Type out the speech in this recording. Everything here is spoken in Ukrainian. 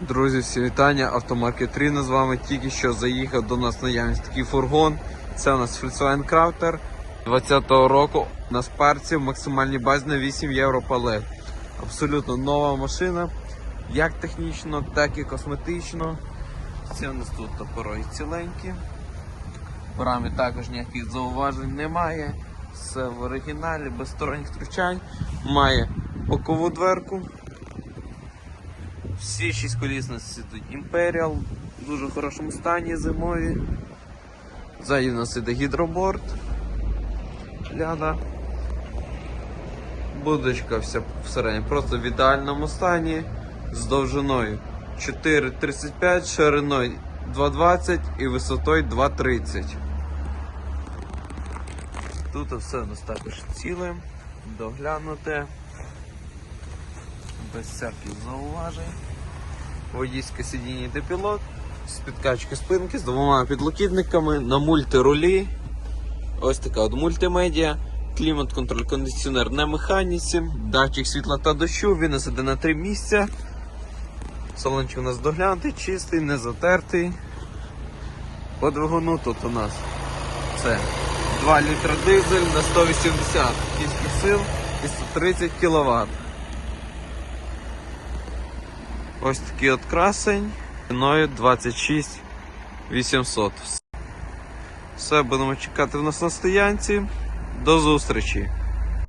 Друзі, всі вітання. Автомаркет Ріно з вами тільки що заїхав до нас наявність такий фургон. Це у нас Volkswagen Crafter 20-го року на спарці в максимальній базі на 8 євро палет. Абсолютно нова машина, як технічно, так і косметично. Це у нас тут топороги ціленькі. В рамі також ніяких зауважень немає. Все в оригіналі, без сторонніх втручань. Має бокову дверку. Всі шість коліс у нас тут Imperial, в дуже хорошому стані зимові. Ззаді у нас іде гідроборд. Ляда. Будочка вся всередині просто в ідеальному стані з довжиною 4,35, шириною 2,20 і висотою 2,30. Тут все у нас також ціле, доглянуте, без всяких зауважень. Водійське сидіння та пілот з підкачки спинки з двома підлокітниками на мультирулі. Ось така от мультимедіа, клімат контроль кондиціонер на механіці, датчик світла та дощу, він нас іде на три місця. Салончик у нас доглянутий, чистий, не затертий. По двигуну тут у нас це 2 літра дизель на 180 кінських сил і 130 кВт. Ось такий от красень ціною 26 800. Все, будемо чекати в нас на стоянці. До зустрічі!